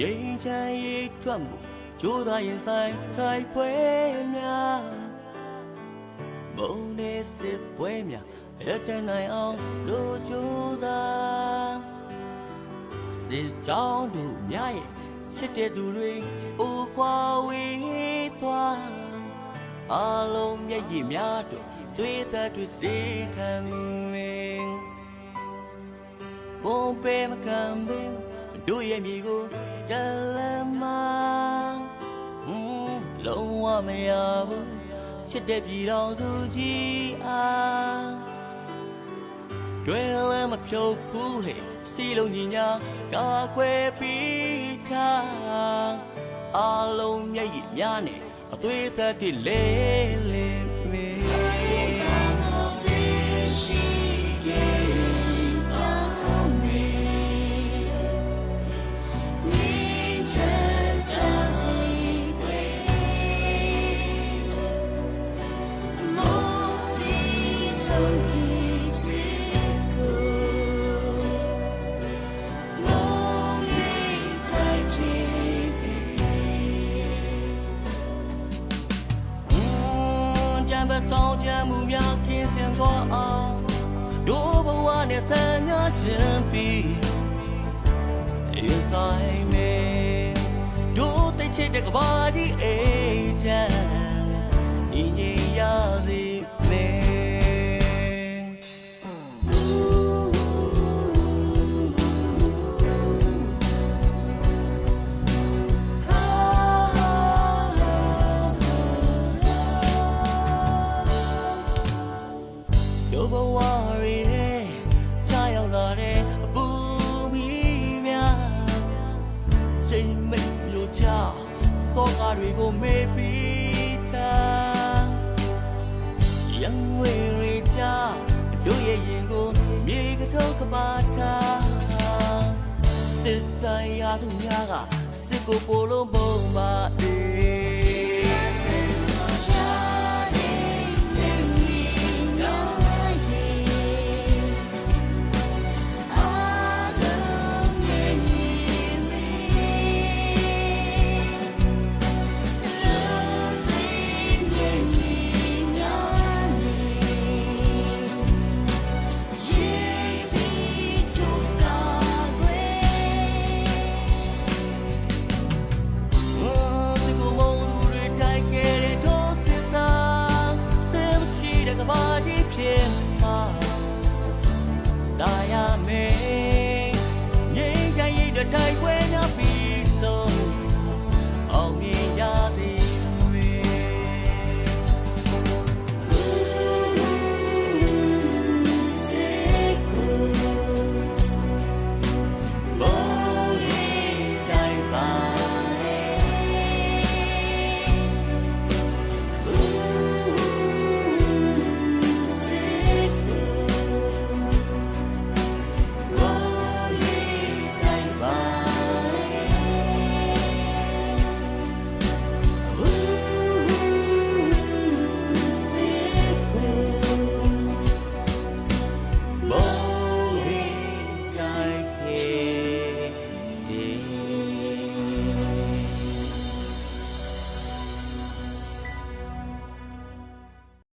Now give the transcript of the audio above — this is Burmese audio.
ငြိမ်းချမ်းရေးထွက်မှုကြိုးစားရင်ဆိုင်ထိုင်ပွဲများမုန်းနေစစ်ပွဲများရတဲ့နိုင်အောင်လူကြိုးစားစစ်ကြောင်းတို့များရဲ့ချစ်တဲ့သူတွေအိုခွာဝေးသွားအလုံးမျက်ရည်များတို့တွေ့တဲ့တွေ့စတဲ့ခံမင်းဘုံပေမကံဘင်း တို့ရဲ့မြေကိုတလမဟွန်းလုံးဝမရဘူးချစ်တဲ့ပြည်တော်စုကြီးအားတွေ့လည်းမဖြုတ်ဘူးဟဲ့စီလုံးညီညာကာကွယ်ပြီးထားအလုံးမျက်ရည်များနဲ့အသွေးသက်တွေလဲလဲပဲ ကြံပတ်တောင်းချမ်းမှုများခင်းစင်သွားအောင်ဒိုးဘဝနဲ့တန်ညာရှင်ပြီးအင်းဆိုင်မေဒိုးတိတ်ချစ်တဲ့ကဘာကြီးအေး ဒုဘဝရီနဲ့ချာရောက်လာတဲ့အပူမီများချိန်မိတ်လို့ချတော့ကားတွေကိုမေးပြီးသားရံဝေရီချတို့ရဲ့ရင်ကိုမြေကထုတ်ကပါထားစစ်တရားသူများကစစ်ကိုပိုလို့မုံပါ ရမယ်ငြိမ်းချမ်းရေးတဲ့တိုက်ပွဲ